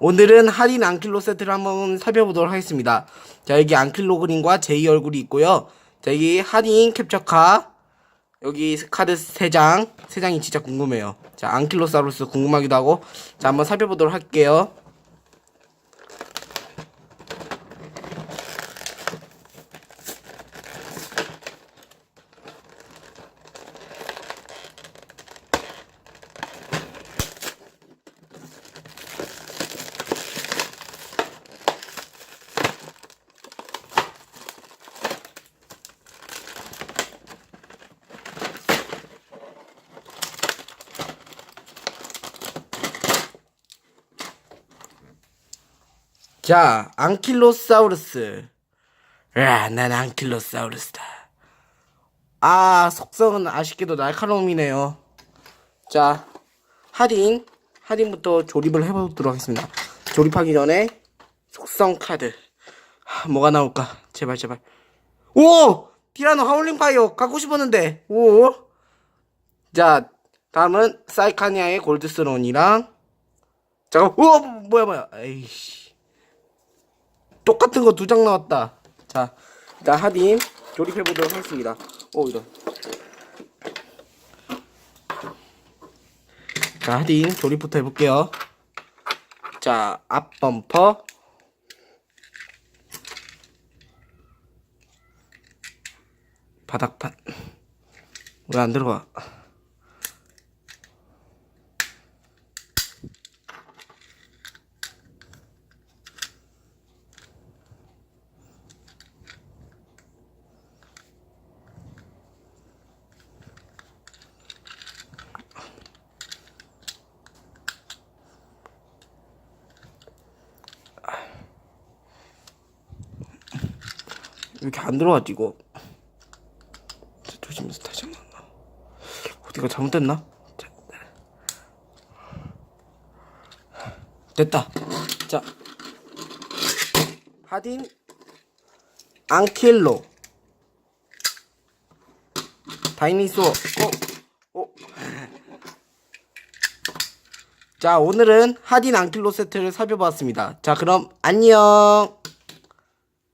오늘은 할인 안킬로 세트를 한번 살펴보도록 하겠습니다. 자, 여기 안킬로 그림과 제이 얼굴이 있고요. 자, 여기 할인 캡처카. 여기 카드 3장. 3장이 진짜 궁금해요. 자, 안킬로사우루스 궁금하기도 하고. 자, 한번 살펴보도록 할게요. 자, 안킬로사우루스. 야, 난 안킬로사우루스다. 아, 속성은 아쉽게도 날카로움이네요. 자, 할인. 할인부터 조립을 해보도록 하겠습니다. 조립하기 전에 속성 카드. 하, 뭐가 나올까? 제발, 제발. 오! 티라노 하울링 파이어 갖고 싶었는데. 오! 자, 다음은 사이카니아의 골드스론이랑 잠깐, 오! 뭐야, 뭐야. 에이씨. 똑같은 거 두 장 나왔다. 자, 일단 하딘 조립해 보도록 하겠습니다. 오 이런. 자, 하딘 조립부터 해볼게요. 자, 앞 범퍼. 바닥판. 왜 안 들어가? 이렇게 안 들어가지 이거. 조심해서 다시 한번. 어디가 잘못됐나? 자. 됐다. 자. 하딘 앙킬로 다이니소 어? 어? 자 오늘은 하딘 앙킬로 세트를 살펴봤습니다 자 그럼 안녕